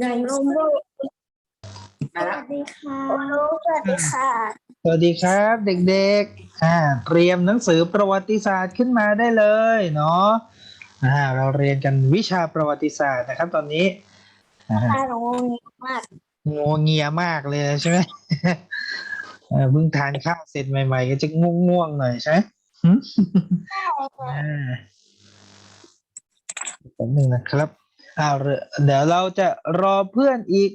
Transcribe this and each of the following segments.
ในลุงบุสนะวัสดีค่ะลุงสวัสดีค่ะสวัสดีครับเด็กๆ อ่า เตรียมหนังสือประวัติศาสตร์ขึ้นมาได้เลยเนาะ อ่า เราเรียนกันวิชาประวัติศาสตร์นะครับตอนนี้อ่าค่ะหนูงงมากงวงเงียมากเลยใช่ไหม เออเพิ่งทานข้าวเสร็จใหม่ ๆ ก็จะง่วงๆหน่อยใช่ไหมหึ อ่าแป๊บหนึ่งนะครับ อ้าวเรือเดี๋ยวเราจะรอเพื่อนอีก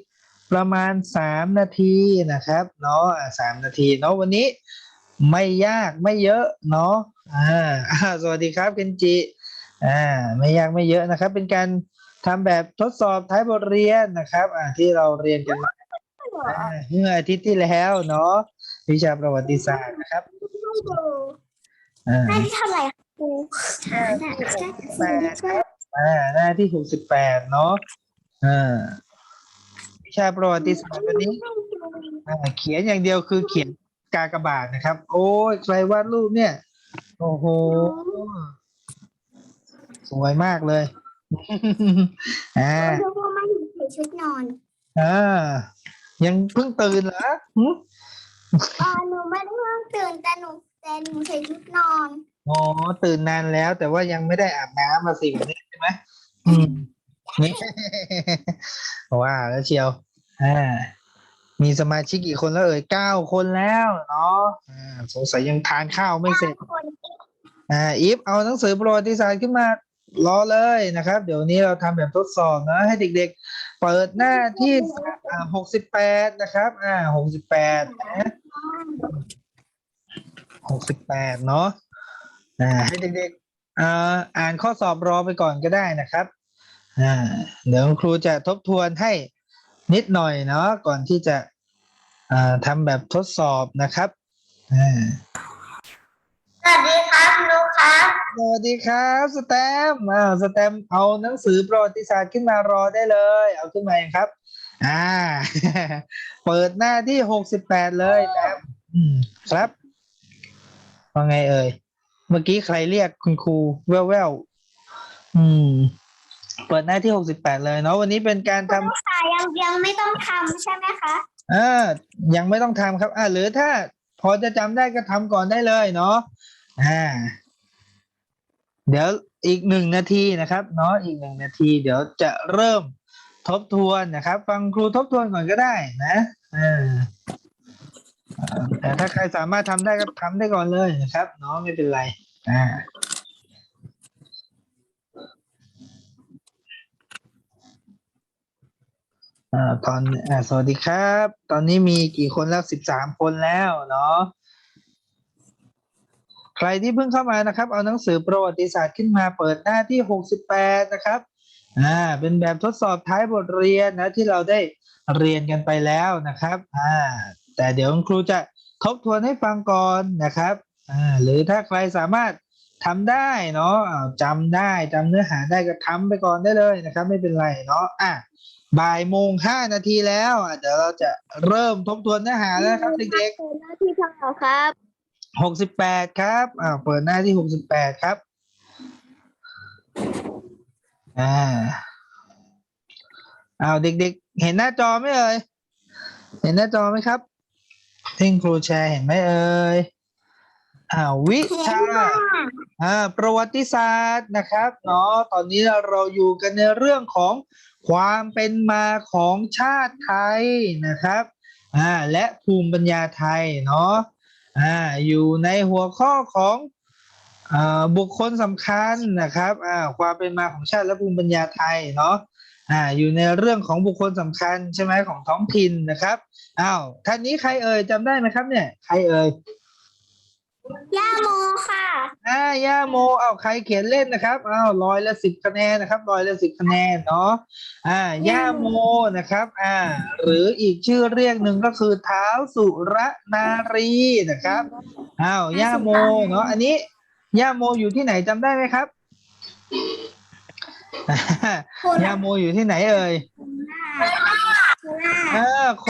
ประมาณสามนาทีนะครับเนาะอ่าสามนาทีเนาะวันนี้ไม่ยากไม่เยอะเนาะอ่าอ่าสวัสดีครับเคนจิอ่าไม่ยากไม่เยอะนะครับ เป็นการทำแบบทดสอบท้ายบทเรียนนะครับอ่าที่เราเรียนกันมาอ่าเมื่ออาทิตย์ที่แล้วเนาะวิชาประวัติศาสตร์นะครับอ่าหน้าที่เท่าไหร่คะครูหาหน้าที่แปดครับ อ่าหน้าที่หกสิบแปดเนาะอ่าวิชาประวัติศาสตร์วันนี้อ่าเขียนอย่างเดียวคือเขียนกากบาทนะครับ โอ้ยใครวาดรูปเนี่ย โอ้โห สวยมากเลยอ่าลุงว่าไม่ใส่ชุดนอนอ่ายังเพิ่งตื่นเหรอหึอ่าหนูไม่ได้เพิ่งตื่นแต่หนูแต่หนูใส่ชุดนอน อ๋อตื่นนานแล้ว แต่ว่ายังไม่ได้อาบน้ำมาสิแบบนี้ใช่ไหมอืมนี่ ว่าแล้วเชียวอ่ามีสมาชิกกี่คนแล้วเอ่ยเก้าคนแล้วเนาะอ่าสงสัยยังทานข้าวไม่เสร็จคนอ่าอีฟเอาหนังสือประวัติศาสตร์ขึ้นมารอเลยนะครับ เดี๋ยวนี้เราทำแบบทดสอบนะให้เด็กๆ เปิดหน้าที่อ่าหกสิบแปดนะครับ อ่าหกสิบแปดนะหกสิบแปดเนาะ อ่าให้เด็กๆอ่าอ่านข้อสอบรอไปก่อนก็ได้นะครับอ่าเดี๋ยวครูจะทบทวนให้นิดหน่อยเนาะก่อนที่จะอ่าทำแบบทดสอบนะครับอ่าสวัสดีครับลุงครับสวัสดีครับสแตมป์อ่าสแตมป์เอาหนังสือประวัติศาสตร์ขึ้นมารอได้เลย เอาขึ้นมาเองครับ อ่า เปิดหน้าที่หกสิบแปดเลยแตมอืมครับว่าไงเอ่ย เมื่อกี้ใครเรียกคุณครูแว่วแววๆอืม เปิดหน้าที่หกสิบแปดเลยเนาะวันนี้เป็นการทำค่ะยังยังไม่ต้องทำใช่ไหมคะอ่ายังไม่ต้องทำครับ อ่าหรือถ้าพอจะจำได้ก็ทำก่อนได้เลยเนาะอ่า เดี๋ยวอีกหนึ่งนาทีนะครับ เนาะอีกหนึ่งนาที เดี๋ยวจะเริ่มทบทวนนะครับ ฟังครูทบทวนก่อนก็ได้นะอ่าอ่า แต่ถ้าใครสามารถทำได้ก็ทำได้ก่อนเลยนะครับเนาะไม่เป็นไรอ่าตอนอ่าสวัสดีครับ ตอนนี้มีกี่คนแล้วสิบสามคนแล้วเนาะใครที่เพิ่งเข้ามานะครับ เอาหนังสือประวัติศาสตร์ขึ้นมาเปิดหน้าที่หกสิบแปดนะครับอ่าเป็นแบบทดสอบท้ายบทเรียนนะที่เราได้เรียนกันไปแล้วนะครับอ่า แต่เดี๋ยวคุณครูจะทบทวนให้ฟังก่อนนะครับอ่าหรือถ้าใครสามารถทำได้เนาะอ่าจำได้จำเนื้อหาได้ก็ทำไปก่อนได้เลยนะครับ ไม่เป็นไรเนาะอะบ่ายโมงห้านาทีแล้วอะเดี๋ยวเราจะเริ่มทบทวนเนื้อหาแล้วนะครับเด็กเปิดหน้าที่เท่าไหร่ครับๆหกสิบแปดครับอ่าเปิดหน้าที่หกสิบแปดครับอ่าอ้าวเด็กๆ เห็นหน้าจอไหมเอ่ยเห็นหน้าจอไหมครับ ที่ครูแชร์เห็นไหมเอ่ยอ้าววิชาอ่าประวัติศาสตร์นะครับเนาะตอนนี้เราอยู่กันในเรื่องของความเป็นมาของชาติไทยนะครับอ่าและภูมิปัญญาไทยเนาะอ่าอยู่ในหัวข้อของอ่าบุคคลสำคัญนะครับอ่าความเป็นมาของชาติและภูมิปัญญาไทยเนาะอ่าอยู่ในเรื่องของบุคคลสำคัญใช่ไหมของท้องถิ่นนะครับ อ้าวท่านนี้ใครเอ่ยจำได้ไหมครับ เนี่ย ใครเอ่ยย่าโมค่ะอ่าย่าโมเอาใครเขียนเล่นนะครับอ้าวร้อยละสิบคะแนนนะครับร้อยละสิบคะแนนเนาะอ่าย่าโมนะครับ อ่า หรืออีกชื่อเรียกหนึ่งก็คือเท้าวสุรนารีนะครับอ้าวย่าโมเนาะอันนี้ย่าโมอยู่ที่ไหนจำได้ไหมครับย่าโมอยู่ที่ไหนเอ่ยเออโค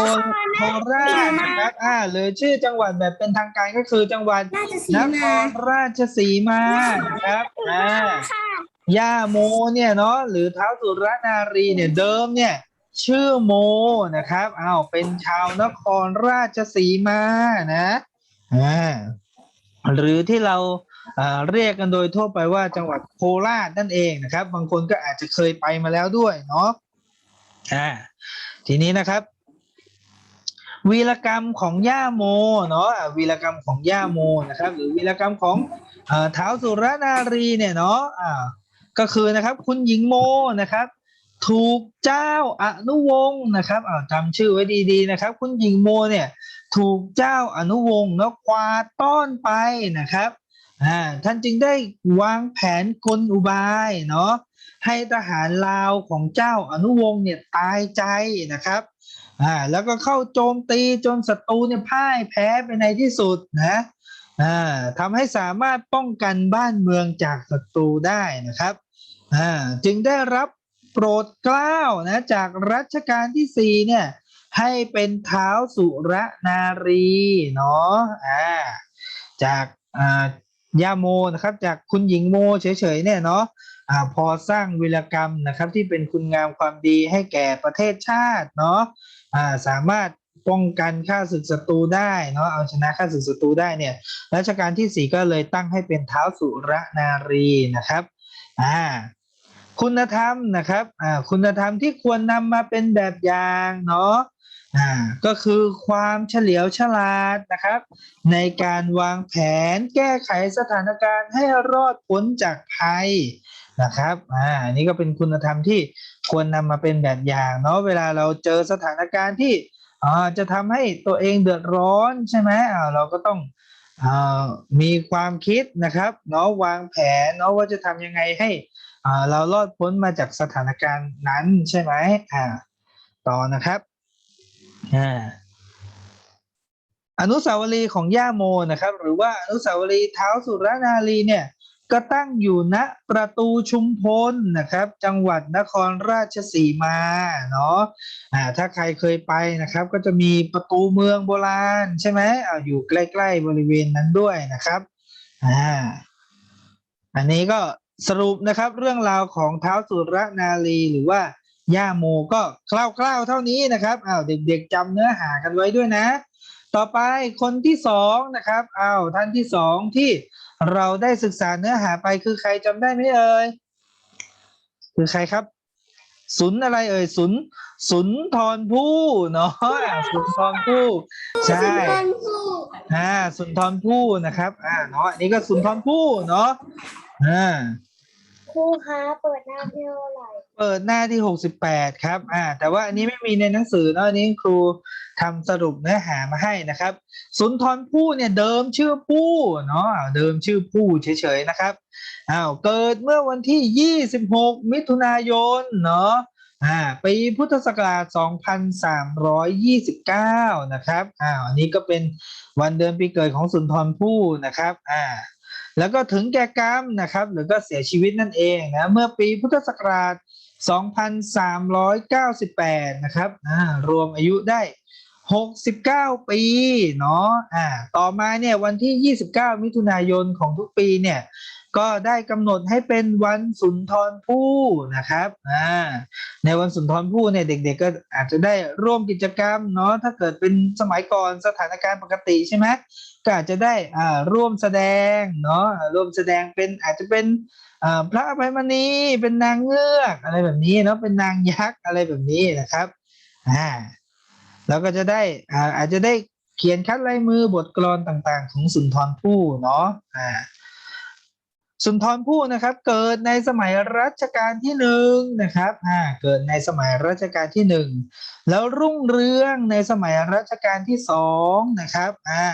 โคราชนะครับอ่าหรือชื่อจังหวัดแบบเป็นทางการก็คือจังหวัดน่าจะสีนคมารราชสีมานะครับอ่าค่ะย่าโมเนี่ยเนาะหรือเท้าวสุรนารีเนี่ยเดิมเนี่ย ชื่อโมนะครับอ้าวเป็นชาวนครราชสีมานะอ่าหรือที่เราอ่าเรียกกันโดยทั่วไปว่าจังหวัดโคราชนั่นเองนะครับ บางคนก็อาจจะเคยไปมาแล้วด้วยเนาะอ่า ทีนี้นะครับ วีรกรรมของย่าโมเนาะวีรกรรมของย่าโมนะครับ หรือวีรกรรมของเท้าสุรนารีเนี่ยเนาะก็คือนะครับ คุณหญิงโมนะครับ ถูกเจ้าอนุวงศ์นะครับอ่าจำชื่อไว้ดีๆนะครับ คุณหญิงโมเนี่ยถูกเจ้าอนุวงศ์เนาะกวาต้อนไปนะครับท่านจึงได้วางแผนกลอุบายเนาะ ให้ทหารลาวของเจ้าอนุวงศ์เนี่ยตายใจนะครับอ่าแล้วก็เข้าโจมตีจนศัตรูเนี่ยพ่ายแพ้ไปในที่สุดนะอ่าทำให้สามารถป้องกันบ้านเมืองจากศัตรูได้นะครับอ่าจึงได้รับโปรดเกล้านะจากรัชกาลที่สี่เนี่ยให้เป็นเท้าสุรนารีเนาะอ่าจากอ่ายาโมนะครับจากคุณหญิงโมเฉยๆเนี่ยเนาะ อพอสร้างวีรกรรมนะครับที่เป็นคุณงามความดีให้แก่ประเทศชาติเนาะสามารถป้องกันข้าศึกศัตรูได้เนาะเอาชนะข้าศึกศัตรูได้เนี่ยรัชกาลที่สี่ก็เลยตั้งให้เป็นเท้าสุรนารีนะครับอ่าคุณธรรมนะครับอ่าคุณธรรมที่ควรนำมาเป็นแบบอย่างเนาะอ่าก็คือความเฉลียวฉลาดนะครับ ในการวางแผนแก้ไขสถานการณ์ให้รอดพ้นจากภัย นะครับอ่านนี้ก็เป็นคุณธรรมที่ควรนำมาเป็นแบบอย่างเนาะเวลาเราเจอสถานการณ์ที่อ่าจะทำให้ตัวเองเดือดร้อนใช่ไหมอ่าเราก็ต้องอ่ามีความคิดนะครับเนาะวางแผนเนาะว่าจะทำยังไงให้อ่าเรารอดพ้นมาจากสถานการณ์นั้นใช่ไหมอ่าต่อนะครับอ่าอนุสาวรีย์ของย่าโมนะครับ หรือว่าอนุสาวรีย์เท้าสุรนารีเนี่ย ก็ตั้งอยู่ณประตูชุมพลนะครับ จังหวัดนครราชสีมาเนาะอ่าถ้าใครเคยไปนะครับ ก็จะมีประตูเมืองโบราณใช่ไหมอ่าอยู่ใกล้ๆบริเวณนั้นด้วยนะครับอ่าอันนี้ก็สรุปนะครับเรื่องราวของเท้าสุรนารีหรือว่าย่าโมก็คร่าวๆเท่านี้นะครับอ้าวเด็กๆจำเนื้อหากันไว้ด้วยนะ ต่อไปคนที่สองนะครับอ้าวท่านที่สองที่ เราได้ศึกษาเนื้อหาไปคือใครจำได้ไหมเอ่ยคือใครครับสุนอะไรเอ่ยสุนสุนทรภู่เนาะอ่าสุนทรภู่ใช่อ่าสุนทรภู่นะครับ อ่าเนาะอันนี้ก็สุนทรภู่เนาะอ่าค รูคะเปิดหน้าที่เท่าไหร่เปิดหน้าที่หกสิบแปดครับ อ่า แต่ว่าอันนี้ไม่มีในหนังสือเนาะอันนี้ครูทำสรุปเนื้อหามาให้นะครับ สุนทรภู่เนี่ยเดิมชื่อภู่เนาะเดิมชื่อภู่เฉยๆนะครับอ้าวเกิดเมื่อวันที่ยี่สิบหกมิถุนายนเนาะอ่าปีพุทธศักราช 2329 นะครับอ้าวอันนี้ก็เป็นวันเดือนปีเกิดของสุนทรภู่นะครับ อ่า แล้วก็ถึงแก่กรรมนะครับ หรือก็เสียชีวิตนั่นเองนะเมื่อปีพุทธศักราช 2398 นะครับนะรวมอายุได้ 69 ปีเนาะอ่าต่อมาเนี่ยวันที่ 29 มิถุนายนของทุกปีเนี่ย ก็ได้กำหนดให้เป็นวันสุนทรภู่นะครับอ่าในวันสุนทรภู่เนี่ยเด็ก ๆ ก็อาจจะได้ร่วมกิจกรรมเนาะถ้าเกิดเป็นสมัยก่อนสถานการณ์ปกติใช่ไหมก็อาจจะได้อ่าร่วมแสดงเนาะร่วมแสดงเป็นอาจจะเป็นอ่าพระอภัยมณีเป็นนางเงือกอะไรแบบนี้เนาะเป็นนางยักษ์อะไรแบบนี้นะครับอ่าแล้วก็จะได้อ่าอาจจะได้เขียนคัดลายมือบทกลอนต่างๆ ของสุนทรภู่เนาะอ่า สุนทรภู่นะครับ เกิดในสมัยรัชกาลที่หนึ่งนะครับอ่าเกิดในสมัยรัชกาลที่หนึ่งแล้วรุ่งเรืองในสมัยรัชกาลที่สองนะครับอ่า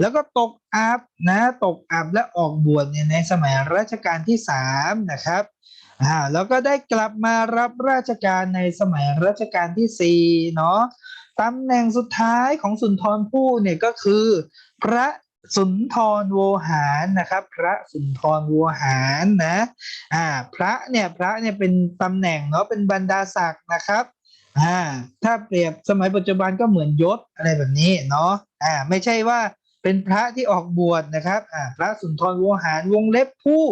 แล้วก็ตกอับนะตกอับและออกบวชเนี่ยในสมัยรัชกาลที่สามนะครับอ่าแล้วก็ได้กลับมารับราชการในสมัยรัชกาลที่สี่เนาะตำแหน่งสุดท้ายของสุนทรภู่เนี่ยก็คือ พระ สุนทรโวหารนะครับ พระสุนทรโวหารนะอ่าพระเนี่ยพระเนี่ยเป็นตำแหน่งเนาะเป็นบรรดาศักดิ์นะครับอ่าถ้าเปรียบสมัยปัจจุบันก็เหมือนยศอะไรแบบนี้เนาะอ่าไม่ใช่ว่าเป็นพระที่ออกบวชนะครับอ่าพระสุนทรโวหารวงเล็บผู้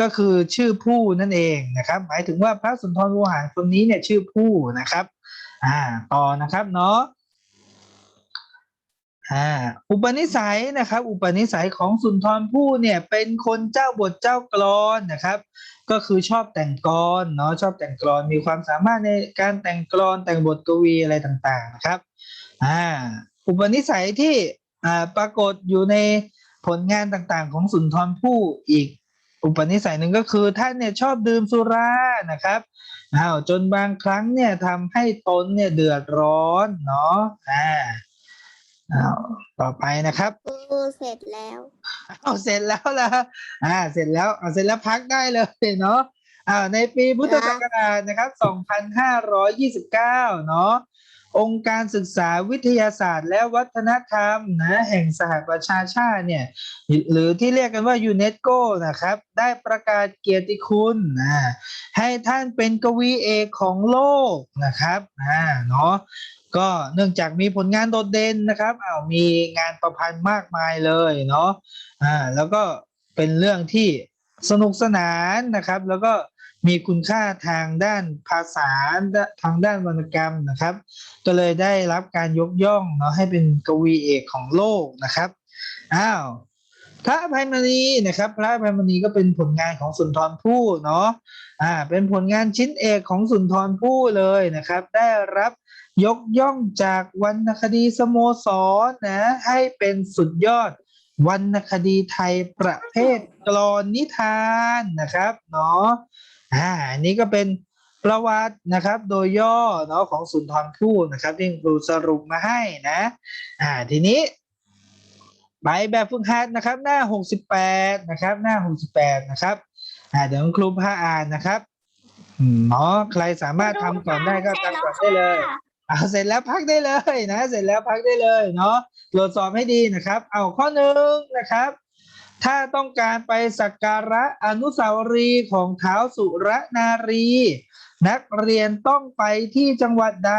ก็คือชื่อผู้นั่นเองนะครับ หมายถึงว่าพระสุนทรโวหารคนนี้เนี่ยชื่อผู้นะครับอ่าต่อนะครับเนาะ อ่าอุปนิสัยนะครับ อุปนิสัยของสุนทรภู่เนี่ยเป็นคนเจ้าบทเจ้ากลอนนะครับ ก็คือชอบแต่งกลอนเนาะชอบแต่งกลอนมีความสามารถในการแต่งกลอนแต่งบทกวีอะไรต่างๆนะครับอ่าอุปนิสัยที่อ่าปรากฏอยู่ในผลงานต่างๆ ของสุนทรภู่อีกอุปนิสัยหนึ่งก็คือท่านเนี่ยชอบดื่มสุรานะครับอ้าวจนบางครั้งเนี่ยทำให้ตนเนี่ยเดือดร้อนเนาะอ่า อ้าวต่อไปนะครับครูเสร็จแล้ว เอาเสร็จแล้วล่ะอ่า เสร็จแล้วเอาเสร็จแล้วพักได้เลยเนาะอ่าในปีพุทธศักราชนะครับ 2529 เนาะองค์การศึกษาวิทยาศาสตร์ และวัฒนธรรมนะแห่งสหประชาชาติเนี่ยหรือที่เรียกกันว่ายูเนสโกนะครับ ได้ประกาศเกียรติคุณนะให้ท่านเป็นกวีเอกของโลกนะครับอ่าเนาะ ก็เนื่องจากมีผลงานโดดเด่นนะครับอ้าวมีงานประพันธ์มากมายเลยเนาะอ่าแล้วก็เป็นเรื่องที่สนุกสนานนะครับ แล้วก็มีคุณค่าทางด้านภาษาทางด้านวรรณกรรมนะครับ ก็เลยได้รับการยกย่องเนาะให้เป็นกวีเอกของโลกนะครับอ้าวพระภัยมณีนะครับ พระภัยมณีก็เป็นผลงานของสุนทรภู่เนาะอ่าเป็นผลงานชิ้นเอกของสุนทรภู่เลยนะครับ ได้รับ ยกย่องจากวรรณคดีสโมสรนะ ให้เป็นสุดยอดวรรณคดีไทยประเภทกลอนนิทานนะครับเนาะอ่านี้ก็เป็นประวัตินะครับ โดยย่อเนาะของสุนทรภู่นะครับที่ครูสรุปมาให้นะ อ่าทีนี้ไปแบบฝึกหัดนะครับ หน้าหกสิบแปดนะครับ หน้าหกสิบแปดนะครับอ่าเดี๋ยวครูพาอ่านนะครับเนาะใครสามารถทำก่อนได้ก็ทำก่อนได้เลย เอาเสร็จแล้วพักได้เลยนะ เสร็จแล้วพักได้เลยเนาะตรวจสอบให้ดีนะครับ เอาข้อหนึ่งนะครับ ถ้าต้องการไปสักการะอนุสาวรีย์ของเท้าวสุรนารี นักเรียนต้องไปที่จังหวัดใด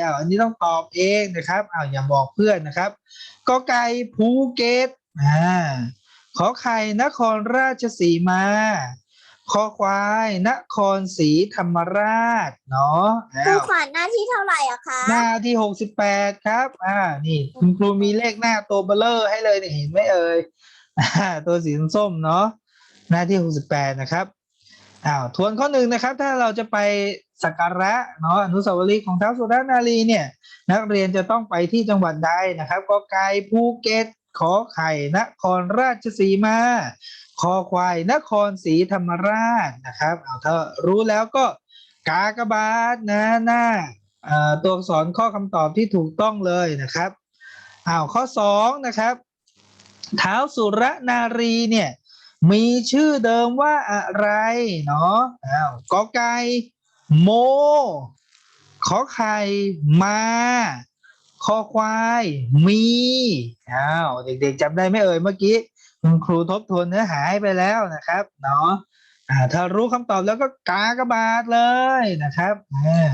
อ้าวอันนี้ต้องตอบเองนะครับอ้าวอย่าบอกเพื่อนนะครับกอไก่ภูเก็ตอ่าขอไข่นครราชสีมา คอควายนครศรีธรรมราชเนาะครูอ้าวขวัญหน้าที่เท่าไหร่อะคะหน้าที่หกสิบแปดครับ อ่า นี่คุณครูมีเลขหน้าตัวเบลเลอร์ให้เลยเนี่ยเห็นไหมเอ่ยอ่าตัวสีส้มๆเนาะหน้าที่หกสิบแปดนะครับอ้าวทวนข้อหนึ่งนะครับ ถ้าเราจะไปสักการะเนาะอนุสาวรีย์ของท้าวสุรนารีเนี่ย นักเรียนจะต้องไปที่จังหวัดใดนะครับก็ไก่ภูเก็ตขอไข่นครราชสีมา คอควายนครศรีธรรมราชนะครับเอาถ้ารู้แล้วก็กากบาทนะหน้าตัวอักษรข้อคำตอบที่ถูกต้องเลยนะครับอ้าวข้อสองนะครับเท้าวสุรนารีเนี่ยมีชื่อเดิมว่าอะไรเนาะอ้าวกอไก่โม ขอไข่มาคอควายมีอ้าวเด็กๆจำได้ไหมเอ่ยเมื่อกี้ คุณครูทบทวนเนื้อหาให้ไปแล้วนะครับเนาะถ้ารู้คำตอบแล้วก็กากระบาดเลยนะครับอ่า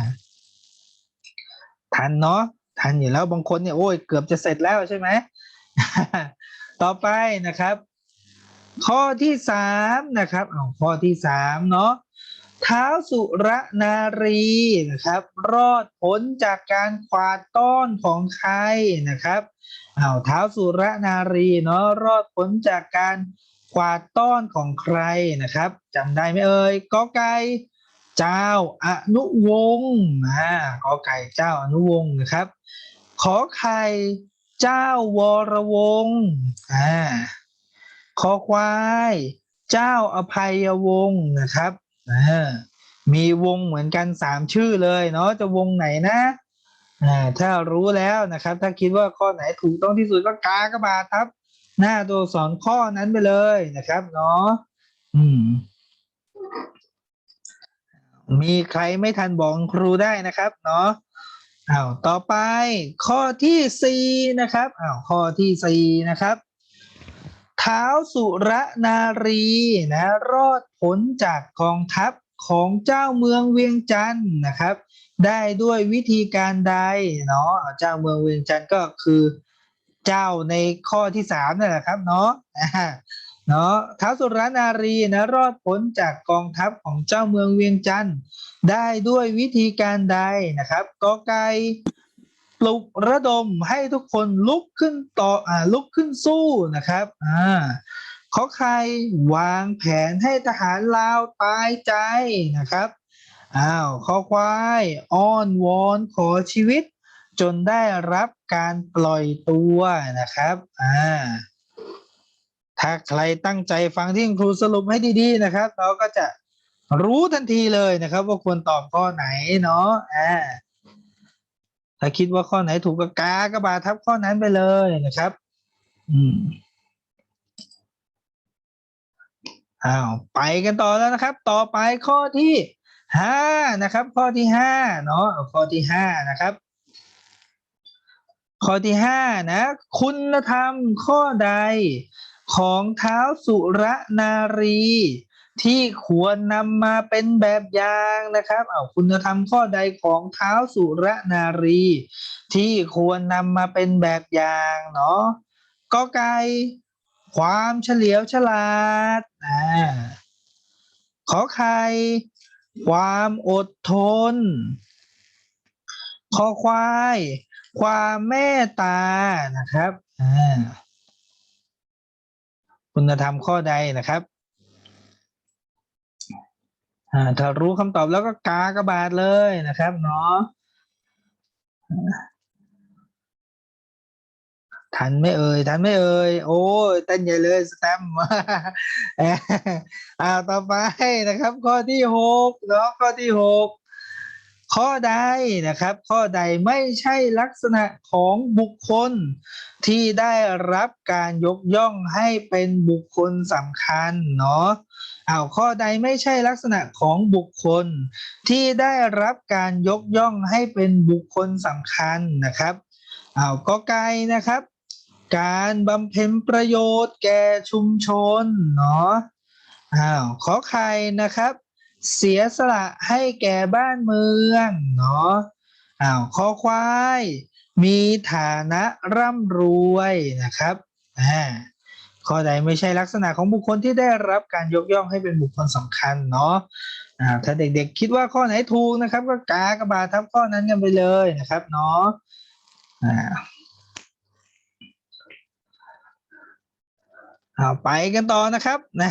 ทันเนาะทันอยู่แล้วบางคนเนี่ยโอ้ยเกือบจะเสร็จแล้วใช่ไหมต่อไปนะครับ ข้อที่สามนะครับเอาข้อที่สามเนาะ ท้าวสุรนารีนะครับ รอดพ้นจากการขวาดต้อนของใครนะครับเอาเท้าวสุรนารีเนาะรอดพ้นจากการกวาดต้อนของใครนะครับจำได้ไหมเอ่ยกอไก่เจ้าอนุวงศ์อ่ากอไก่เจ้าอนุวงศ์นะครับ ขอไข่เจ้าวรวงศ์อ่าคอควาย เจ้าอภัยวงศ์นะครับ มีวงเหมือนกันสามชื่อเลยเนาะจะวงไหนนะอ่าถ้ารู้แล้วนะครับ ถ้าคิดว่าข้อไหนถูกต้องที่สุดก็กากระบาทครับ หน้าตัวสอักษรข้อนั้นไปเลยนะครับเนาะอืม มีใครไม่ทันบอกครูได้นะครับ เนาะอ้าวต่อไปข้อที่สี่นะครับอ้าวข้อที่สี่นะครับ ท้าวสุรนารีนะรอดพ้นจากกองทัพของเจ้าเมืองเวียงจันทร์นะครับ ได้ด้วยวิธีการใดเนาะเจ้าเมืองเวียงจันทร์ก็คือเจ้าในข้อที่สามนั่นแหละครับเนาะเนาะท้าวสุรนารีนะรอดพ้นจากกองทัพของเจ้าเมืองเวียงจันทร์ได้ด้วยวิธีการใดนะครับกอไก่ ปลุกระดมให้ทุกคนลุกขึ้นต่ออ่าลุกขึ้นสู้นะครับอ่าขอใครวางแผนให้ทหารลาวตายใจนะครับอ้าวขอควายอ้อนวอนขอชีวิต จนได้รับการปล่อยตัวนะครับอ่าถ้าใครตั้งใจฟังที่คุณครูสรุปให้ดีๆนะครับ เราก็จะรู้ทันทีเลยนะครับ ว่าควรตอบข้อไหนเนาะอ่า ถ้าคิดว่าข้อไหนถูกก็กากระบาทับข้อนั้นไปเลยนะครับ อืมอ้าวไปกันต่อแล้วนะครับ ต่อไปข้อที่ห้านะครับ ข้อที่ห้าเนาะข้อที่ห้านะครับ ข้อที่ห้านะ คุณธรรมข้อใดของเท้าสุรนารี ที่ควรนำมาเป็นแบบอย่างนะครับเอาคุณธรรมข้อใดของเท้าสุรนารี ที่ควรนำมาเป็นแบบอย่างเนาะก็ไก่ความเฉลียวฉลาดอ่าขอไข่ความอดทนขอควาย ความเมตตานะครับ อ่า คุณธรรมข้อใดนะครับ อ่าถ้ารู้คำตอบแล้วก็กากระบาดเลยนะครับเนาะทันไม่เอ่ยทันไม่เอ่ยโอ้ยเต้นใหญ่เลยสแตมอ่าต่อไปนะครับ ข้อที่หกเนาะข้อที่หกข้อใดนะครับ ข้อใดไม่ใช่ลักษณะของบุคคลที่ได้รับการยกย่องให้เป็นบุคคลสำคัญเนาะ อ้าวข้อใดไม่ใช่ลักษณะของบุคคล ที่ได้รับการยกย่องให้เป็นบุคคลสำคัญนะครับอ้าวก็ไกลนะครับ การบำเพ็ญประโยชน์แก่ชุมชนเนาะอ้าวขอใครนะครับ เสียสละให้แก่บ้านเมืองเนาะอ้าวขอควาย มีฐานะร่ำรวยนะครับอ่า ข้อใดไม่ใช่ลักษณะของบุคคลที่ได้รับการยกย่องให้เป็นบุคคลสำคัญเนาะอ่าถ้าเด็กๆคิดว่าข้อไหนถูกนะครับ ก็กากระบาดทับข้อนั้นกันไปเลยนะครับเนาะอ่าเอาไปกันต่อนะครับนะ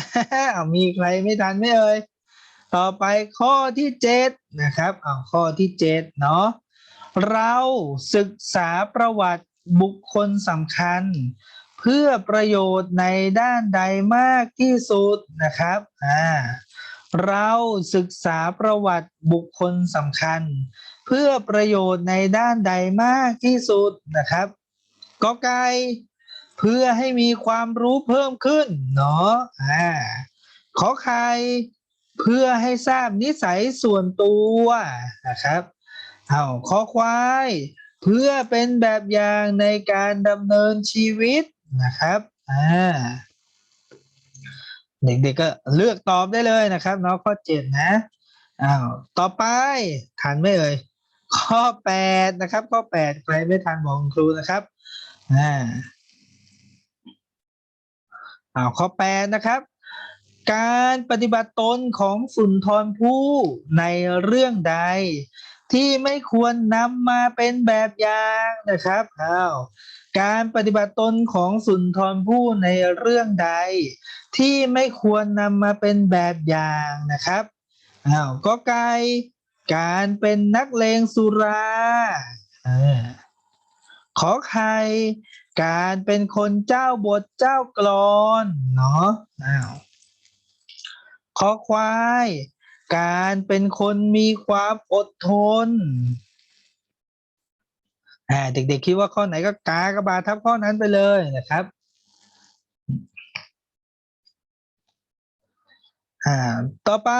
เอามีใครไม่ทันไหมเอ่ยต่อไปข้อที่เจ็ดนะครับเอาข้อที่เจ็ดเนาะเราศึกษาประวัติบุคคลสำคัญ เพื่อประโยชน์ในด้านใดมากที่สุดนะครับอ่าเราศึกษาประวัติบุคคลสำคัญ เพื่อประโยชน์ในด้านใดมากที่สุดนะครับก็ไก่เพื่อให้มีความรู้เพิ่มขึ้นเนาะอ่าขอไข่เพื่อให้ทราบนิสัยส่วนตัวนะครับเอาขอควาย เพื่อเป็นแบบอย่างในการดำเนินชีวิต นะครับอ่าเด็กๆก็เลือกตอบได้เลยนะครับเนาะข้อเจ็ดนะอ้าวต่อไปทันไหมเอ่ยข้อแปดนะครับ ข้อแปดใครไม่ทันบอกคุณครูนะครับอ่าอ้าวข้อแปดนะครับ การปฏิบัติตนของสุนทรภู่ในเรื่องใด ที่ไม่ควรนำมาเป็นแบบอย่างนะครับอ้าว การปฏิบัติตนของสุนทรภู่ในเรื่องใด ที่ไม่ควรนำมาเป็นแบบอย่างนะครับอ้าวก็ไกลการเป็นนักเลงสุราอขอไข่การเป็นคนเจ้าบทเจ้ากลอนเนาะอ้าวขอควาย การเป็นคนมีความอดทน อ่าเด็กๆคิดว่าข้อไหนก็กากระบาดทับข้อนั้นไปเลยนะครับอ่าต่อไป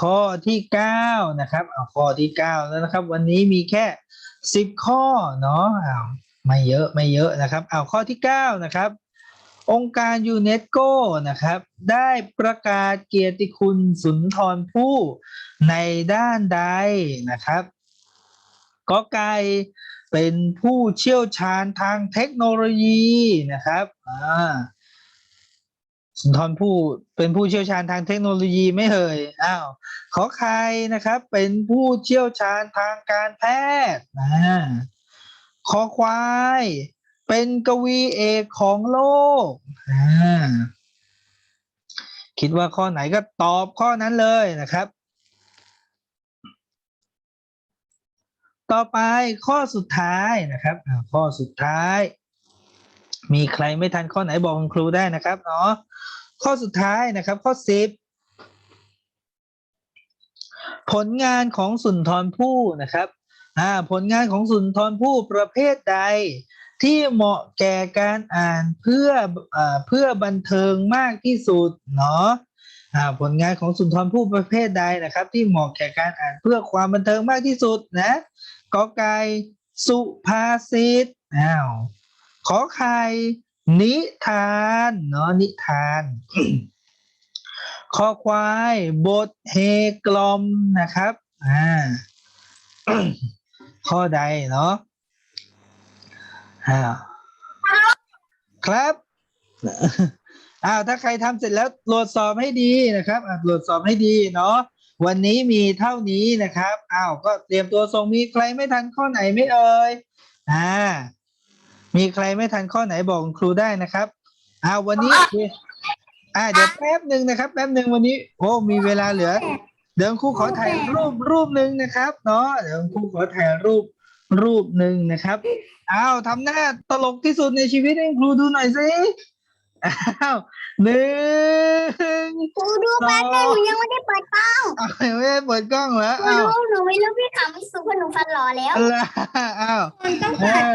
ข้อที่เก้านะครับเอาข้อที่เก้าแล้วนะครับ วันนี้มีแค่สิบข้อเนาะอ้าวไม่เยอะไม่เยอะนะครับเอาข้อที่เก้านะครับ องค์การยูเนสโกนะครับ ได้ประกาศเกียรติคุณสุนทรภู่ในด้านใดนะครับก็ไก่ เป็นผู้เชี่ยวชาญทางเทคโนโลยีนะครับอ่าสุนทรภู่เป็นผู้เชี่ยวชาญทางเทคโนโลยีไม่เอ่ยอ้าวขอใครนะครับ เป็นผู้เชี่ยวชาญทางการแพทย์อ่าขอควาย เป็นกวีเอกของโลกอ่าคิดว่าข้อไหนก็ตอบข้อนั้นเลยนะครับ ต่อไปข้อสุดท้ายนะครับข้อสุดท้าย มีใครไม่ทันข้อไหนบอกคุณครูได้นะครับเนาะข้อสุดท้ายนะครับข้อสิบผลงานของสุนทรภู่นะครับผลงานของสุนทรภู่ประเภทใด ที่เหมาะแก่การอ่านเพื่ออเพื่อบันเทิงมากที่สุดเนาะผลงานของสุนทรภู่ประเภทใดนะครับ ที่เหมาะแก่การอ่านเพื่อความบันเทิงมากที่สุดนะ กอไก่สุภาษิตอ้าวขอไข่นิทานเนาะนิทานคอควายบทเฮกลมนะครับอ่าข้อใดเนาะอ้าวครับอ้าวถ้าใครทำเสร็จแล้วตรวจสอบให้ดีนะครับตรวจสอบให้ดีเนาะ วันนี้มีเท่านี้นะครับ อ้าว ก็เตรียมตัวส่งมีใครไม่ทันข้อไหนไม่เอ่ย อ่า มีใครไม่ทันข้อไหนบอกคุณครูได้นะครับ อ้าววันนี้ อ่า เดี๋ยวแป๊บหนึ่งนะครับ แป๊บหนึ่งวันนี้ โอ้ มีเวลาเหลือ เดี๋ยวครูขอถ่ายรูปรูปหนึ่งนะครับ เนาะ เดี๋ยวครูขอถ่ายรูปรูปหนึ่งนะครับ อ้าวทำหน้าตลกที่สุดในชีวิตให้ครูดูหน่อยสิ อ้าวหนึ่งครูดูแป๊บนึงหนูยังไม่ได้เปิดกล้องอ้าวยังไม่ได้เปิดกล้องเหรอครูอ้าวดูหนูไม่รู้พี่ขำไม่สุขเพราะหนูฟันหล่อแล้วอะไรอ้าวมันต้องเออ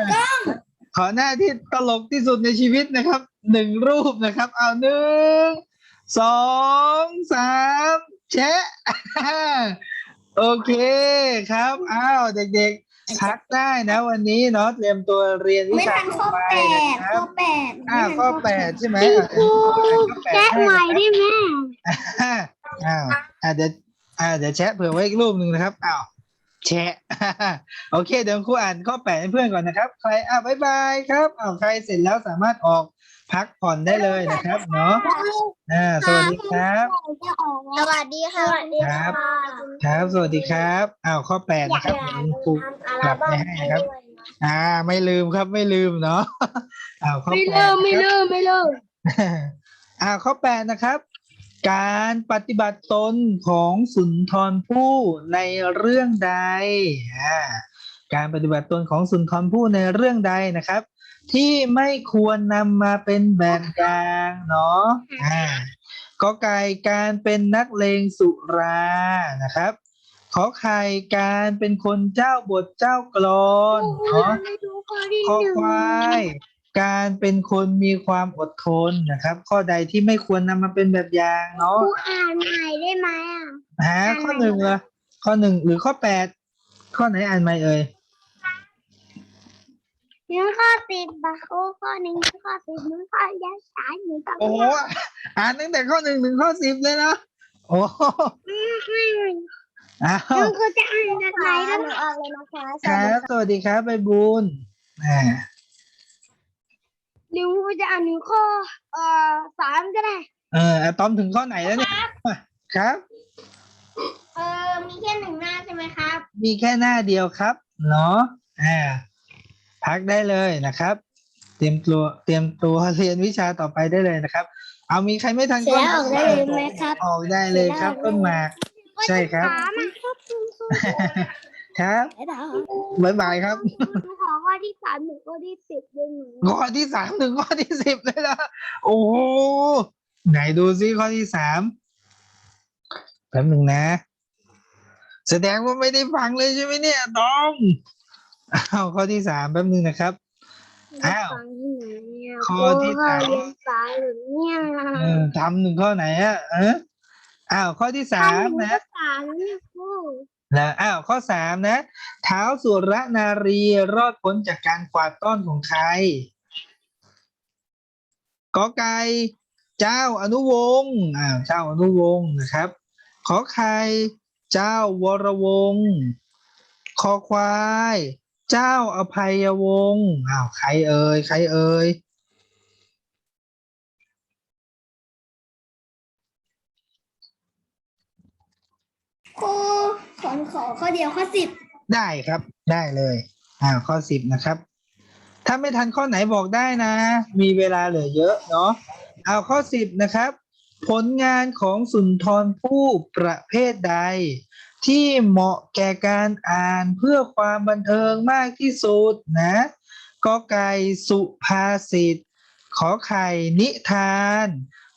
ขอหน้าที่ตลกที่สุดในชีวิตนะครับหนึ่งรูปนะครับเอาหนึ่งสองสามแชะ โอเคครับอ้าวเด็กๆ พักได้นะวันนี้เนาะเตรียมตัวเรียนวิไม่ชาทันต่ข้ออไปแปดนะคข้รัอบแปดอ่าข้อแปดใช่ไหมอะครูแชะใหม่ได้ไหมอ้าวอ่าเดี๋ยวอ่าเดี๋ยวแชะเผื่อไว้อีกรูปหนึ่งนะครับอ้าวแชะ โอเค เดี๋ยวครูอ่านข้อแปดให้เพื่อนก่อนนะครับ ใครอ่าบายบายครับอ้าวใครเสร็จแล้วสามารถออก พักผ่อนได้เลยนะครับ เนาะอ่าสวัสดีครับ สวัสดีค่ะครับ ครับ สวัสดีครับอ้าวข้อแปดนะครับเดี๋ยวคุณครูกลับไปให้นะครับ อ่า ไม่ลืมครับไม่ลืมเนาะอ้าวข้อไม่แปเลิดกไม่เลิกไม่เลิกอ่าข้อแปดนะครับ การปฏิบัติตนของสุนทรภู่ในเรื่องใดอ่าการปฏิบัติตนของสุนทรภู่ในเรื่องใดนะครับ ที่ไม่ควรนำมาเป็นแบบอย่างเนาะอ่าก็ไก่การเป็นนักเลงสุรานะครับขอไข่การเป็นคนเจ้าบทเจ้ากลอนเนาะข้อควายการเป็นคนมีความอดทนนะครับ ข้อใดที่ไม่ควรนำมาเป็นแบบอย่างเนาะครูอ่านใหม่ได้ไหมอะหาข้อหนึ่งเหรอข้อหนึ่งหรือข้อแปดข้อไหนอ่านไม่เอ่ย หนึ่งข้อสิบบะครูข้อหนึ่งข้อสิบหนึ่งข้อยาสายหนึ่งข้อโอ้โหอ่านตั้งแต่ข้อหนึ่งถึงข้อสิบเลยนะโอ้โหอ้าหวนูก็จะอ่านจากไหนก็หนูออกเลยนะคะครับสวัสดีครับใบบุญอ่าหนูจะอ่านหนึ่งข้อเอ่อสามก็ได้ เอออะตอมถึงข้อไหนแล้วเนี่ยครับเออมีแค่หนึ่งหน้าใช่ไหมครับ มีแค่หน้าเดียวครับเนาะอ่า พักได้เลยนะครับ เตรียมตัวเตรียมตัวเรียนวิชาต่อไปได้เลยนะครับ เอามีใครไม่ทันเสร็จแล้วออกได้เลยไหมครับ ออกได้เลยครับต้นหมากใช่ครับสามอะครับครูครูครับเดี๋ยวบ๊ายบายครับหนูขอข้อที่สามหนูข้อที่สิบเลยหนูข้อที่สามถึงข้อที่สิบเลยนะโอ้โหไหนดูซิข้อที่สามแป๊บหนึ่งนะ แสดงว่าไม่ได้ฟังเลยใช่ไหมเนี่ยตอม อ้าวข้อที่สามแป๊บหนึ่งนะครับ อ้าวฟังที่ไหนเนี่ยข้อที่สามครูก็เรียนสายหรือเนี่ยเออทำหนึ่งข้อไหนอะเอออ้าวข้อที่สามทำหนูนะก็สามเนี่ยครูนะอ้าวข้อสามนะเท้าวสุรนารีรอดพ้นจากการกวาดต้อนของใครกอไก่เจ้าอนุวงศ์อ่าเจ้าอนุวงศ์นะครับ ขอไข่เจ้าวรวงศ์คอควาย เจ้าอภัยวงศ์อ้าวใครเอ่ยใครเอ่ยครูขอขอข้อเดียวข้อสิบได้ครับ ได้เลยอ้าวข้อสิบนะครับ ถ้าไม่ทันข้อไหนบอกได้นะ มีเวลาเหลือเยอะเนาะเอาข้อสิบนะครับ ผลงานของสุนทรผู้ประเภทใด ที่เหมาะแก่การอ่านเพื่อความบันเทิงมากที่สุดนะกอไก่สุภาษิตขอไข่นิทาน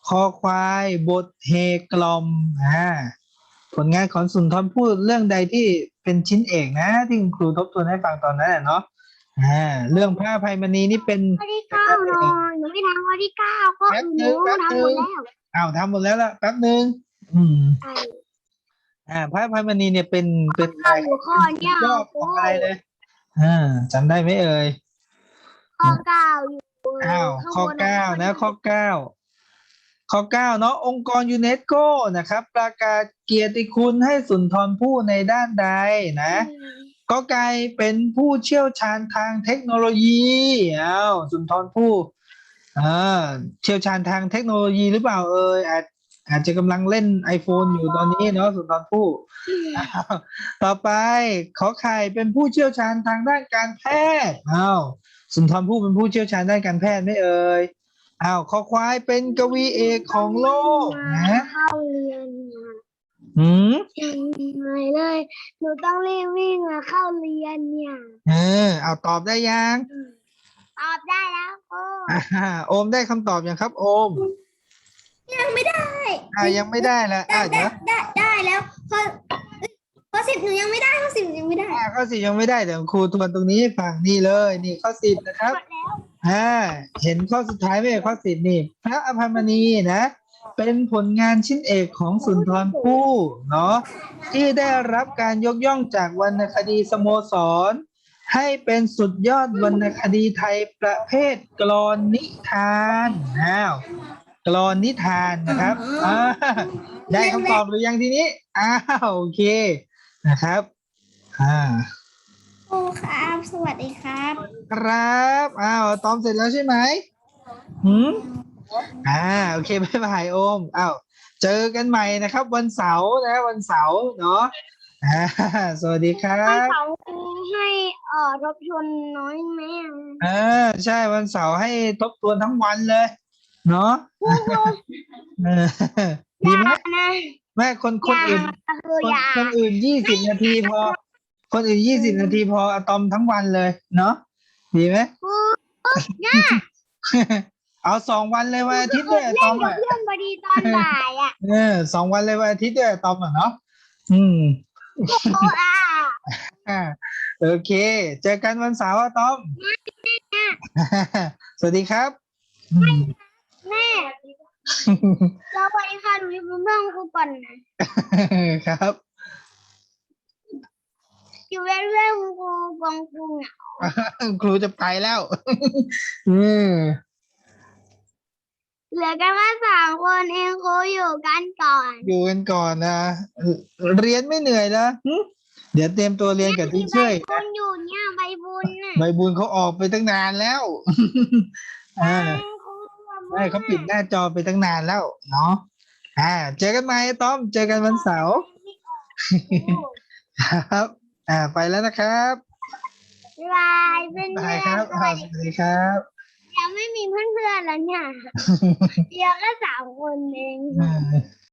คอควายบทเฮกลอมอ่าผลงานของสุนทรพูดเรื่องใดที่เป็นชิ้นเอกนะที่คุณครูทบทวนให้ฟังตอนนั้นน่ะเนาะอ่าเรื่องผ้าภัยมณีนี่เป็นข้อที่เก้าหน่อยหนูไม่ทำข้อที่เก้าข้ออื่นหนูแป๊บทำนึหมงดแล้วอ้าวทำหมดแล้วล่ะแป๊บนึง อืม ใช่อ่าผ้าภัยมณีเนี่ยเป็นเป็นข้ออยู่ข้อเนี่ยยอดของอะไรเลยอ่าจำได้ไหมเอ่ยข้อเก้าอยู่อ้าวข้อเก้านะข้อเก้าข้อเก้าเนาะองค์กรยูเนสโกนะครับ ประกาศเกียรติคุณให้สุนทรภู่ในด้านใดนะก็ไกลเป็นผู้เชี่ยวชาญทางเทคโนโลยีอ้าวสุนทรภู่อ่าเชี่ยวชาญทางเทคโนโลยีหรือเปล่าเอ่ยอาจ อาจจะกำลังเล่น iPhone อยู่ตอนนี้เนาะสุนทรภู่อ้าวต่อไปขอไข่เป็นผู้เชี่ยวชาญทางด้านการแพทย์อ้าวสุนทรภู่เป็นผู้เชี่ยวชาญด้านการแพทย์ไหม่เอ่ยอ้าวขอควายเป็นกวีเอกของโลกนะเข้าเรียนเนี่ยอืมยังไงเลยหนูต้องรีบวิ่งมาเข้าเรียนเนี่ยเออเอาตอบได้ยัง ตอบได้แล้วครูอ่าโอมได้คำตอบยังครับ โอม ยังไม่ได้อ่ายังไม่ได้ละได้อ่าได้เดี๋ยวได้ได้แล้วข้อข้อสิบหนูยังไม่ได้ข้อสิบหนูยังไม่ได้อ่าข้อสิบยังไม่ได้เดี๋ยวครูทวนตรงนี้ให้ฟังนี่เลย นี่ข้อสิบนะครับหมดแล้วอ่าเห็นข้อสุดท้ายไหมข้อสิบนี่ พระอภัยมณีนะ เป็นผลงานชิ้นเอกของสุนทรภู่เนาะที่ได้รับการยกย่องจากวรรณคดีสโมสร ให้เป็นสุดยอดวรรณคดีไทยประเภทกลอนนิทานอ้าว กลอนนิทานนะครับอ่าได้คำตอบหรือยังทีนี้อ้าวโอเคนะครับอ่าครูครับ สวัสดีครับ ครับอ้าวตอมเสร็จแล้วใช่ไหมหืมอ่าโอเคบ๊ายบายโอมอ้าวเจอกันใหม่นะครับ วันเสาร์นะวันเสาร์เนาะอ่าสวัสดีครัวันบเสาร์ครูให้เอ่อรบชนน้อยแม่อ่าใช่วันเสาร์ให้ทบทวนทั้งวันเลย เนาะครูครูเออดีไหมนะแม่คนคนอื่นคือคนอยาคนอื่นยี่สิบนาทีพอ คนอื่นยี่สิบนาทีพออะตอมทั้งวันเลยเนาะดีไหมครูเอาสองวันเลยวันอาทิตย์ด้วยอะตอมเล่นกับอะเพื่อนพอดีตอนบ่ายอะเออสองวันเลยวันอาทิตย์ด้วยอะตอมอะเนาะอืมครูอะอ่าโอเค เจอกันวันเสาร์อะตอม สวัสดีครับอืม แม่สวัสดีค่ะหนูอยู่เพื่อนครูก่อนนะครับ อยู่เรื่อยๆครูกองครูเนี่ยครูจะไปแล้วอืมเหลือกันมาสามคนเองครูอยู่กันก่อน อยู่กันก่อนนะเอ่อเรียนไม่เหนื่อยนะหึเดี๋ยวเตรียมตัวเรียนกับที่ช่วยใบบุญอยู่เนี่ยใบบุญน่ะใบบุญเขาออกไปตั้งนานแล้วอ่า ครูใช่เขาปิดหน้าจอไปตั้งนานแล้วเนาะอ่า เจอกันใหม่ต้อม เจอกันวันเสาร์ครับ อ่า ไปแล้วนะครับบ๊ายบายเพื่อนบาเพื่ยอนครับสอ่าวัสสดีวัสดีครับยังไม่มีเพื่อนเพื่อนๆแล้วเนี่ยเดียวก็สามคนเองอืม